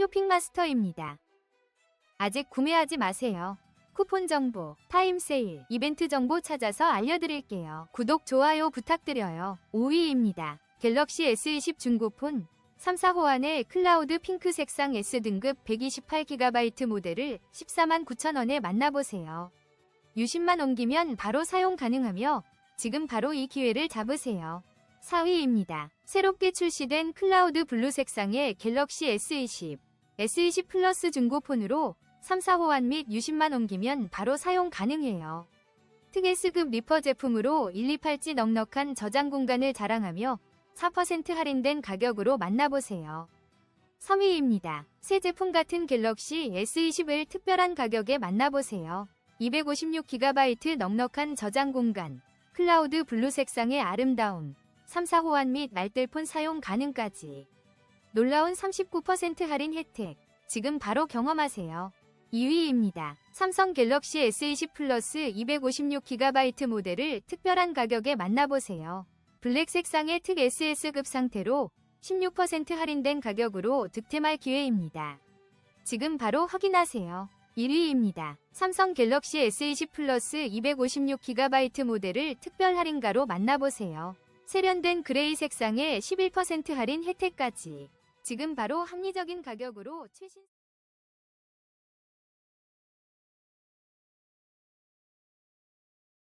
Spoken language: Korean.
쇼핑마스터입니다. 아직 구매하지 마세요. 쿠폰 정보, 타임 세일, 이벤트 정보 찾아서 알려드릴게요. 구독, 좋아요 부탁드려요. 5위입니다. 갤럭시 S20 중고폰 3, 4 호환의 클라우드 핑크 색상 S등급 128GB 모델을 14만 9천원에 만나보세요. 유심만 옮기면 바로 사용 가능하며 지금 바로 이 기회를 잡으세요. 4위입니다. 새롭게 출시된 클라우드 블루 색상의 갤럭시 S20, S20 플러스 중고폰으로 3, 4 호환 및 유심만 옮기면 바로 사용 가능해요. 특S급 리퍼 제품으로 1, 2, 8지 넉넉한 저장 공간을 자랑하며 4% 할인된 가격으로 만나보세요. 3위입니다. 새 제품 같은 갤럭시 S20을 특별한 가격에 만나보세요. 256GB 넉넉한 저장 공간, 클라우드 블루 색상의 아름다움, 3, 4 호환 및 말들폰 사용 가능까지. 놀라운 39% 할인 혜택, 지금 바로 경험하세요. 2위입니다. 삼성 갤럭시 S20 플러스 256GB 모델을 특별한 가격에 만나보세요. 블랙 색상의 특 SS급 상태로 16% 할인된 가격으로 득템할 기회입니다. 지금 바로 확인하세요. 1위입니다. 삼성 갤럭시 S20 플러스 256GB 모델을 특별 할인가로 만나보세요. 세련된 그레이 색상의 11% 할인 혜택까지. 지금 바로 합리적인 가격으로 최신